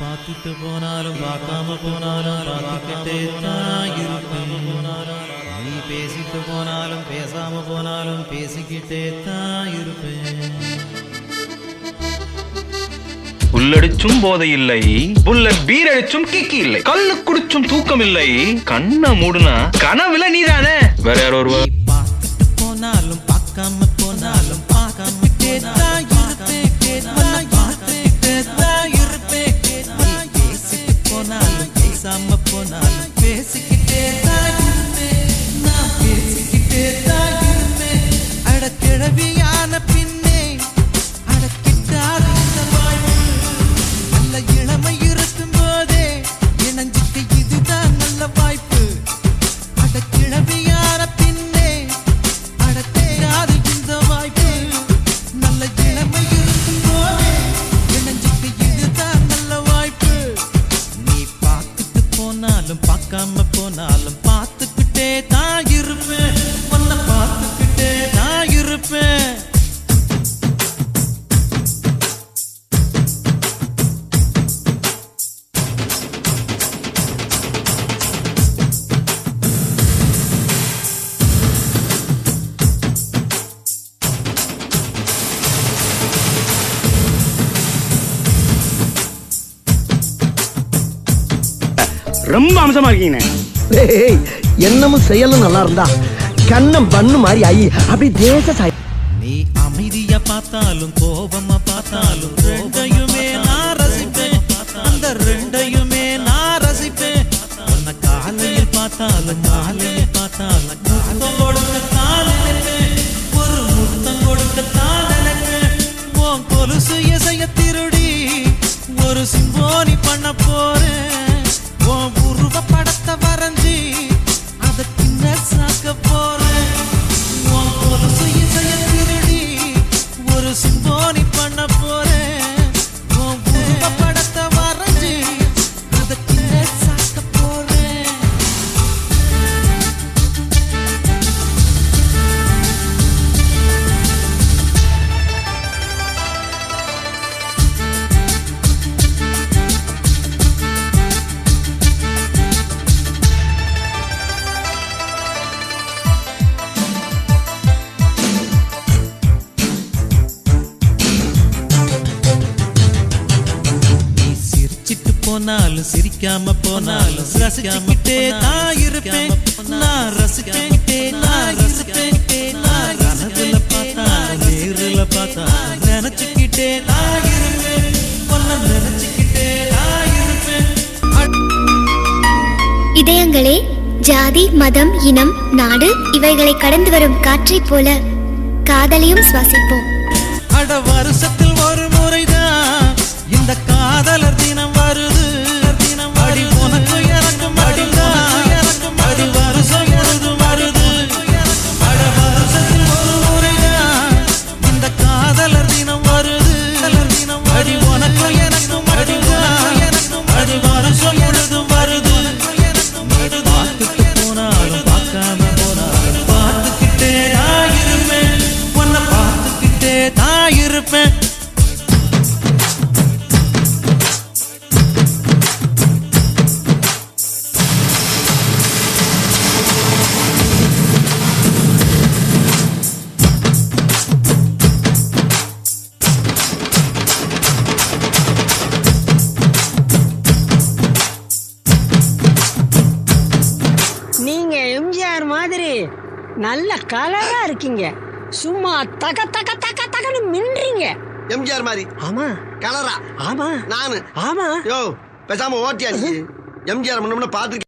பார்த்துட்டு போனாலும் பார்க்காம போனாலும் பார்த்துக்கிட்டே தான் இருப்பேன். நீ பேசிட்டு போனாலும் பேசாம போனாலும் பேசிக்கிட்டே தான் இருப்பேன். புல்லடிச்சும் போதை இல்லை புல்லட் பீர் அடிச்சும் கிக்கி இல்லை. கல்லு குடிச்சும் தூக்கம் இல்லை கண்ண மூடுனா கனவுல நீதானே. வேற யாரோ ஒருவா பேசாம போனாலும் பேசிக்கிட்டே தான் இருப்பேன் நான் பேசிக்கிட்டே தான் இருப்பேன் அட கிழவியான ரொம்ப அம்சமா இருக்கீங்க டேய் என்னமும் செயலும் நல்லா இருந்தா கண்ணம் பண்ணு மாதிரி ஐ அப்படி தேச சாய் நீ அமைதியா பார்த்தாலும் கோபமா பார்த்தாலும் ரெண்டையுமே நான் ரசிப்பேன். அந்த ரெண்டையுமே நான் ரசிப்பேன். உன்னை காலையில் பார்த்தாலும் போனாலும் சிரிக்காம போனாலும் ரசிச்சுக்கிட்டே தான் இருப்பேன் நான் ரசிச்சுக்கிட்டே நான் நான் கனவுல பார்த்தா நேருல பார்த்தா நினைச்சுக்கிட்டே தான் இருப்பேன் நினைச்சுக்கிட்டே தான் இருப்பேன் இதயங்களே ஜாதி மதம் இனம் நாடு இவைகளை கடந்து வரும் காற்றைப் போல காதலையும் சுவாசிப்போம். நல்ல கலரா இருக்கீங்க. சும்மா தக தக தக தகன்னு மின்றீங்க. எம்ஜிஆர் மாதிரி. ஆமா. கலரா. ஆமா. நானு. ஆமா. யோ பேசாம ஓட்டியா நீ எம்ஜிஆர் முன்ன பார்த்து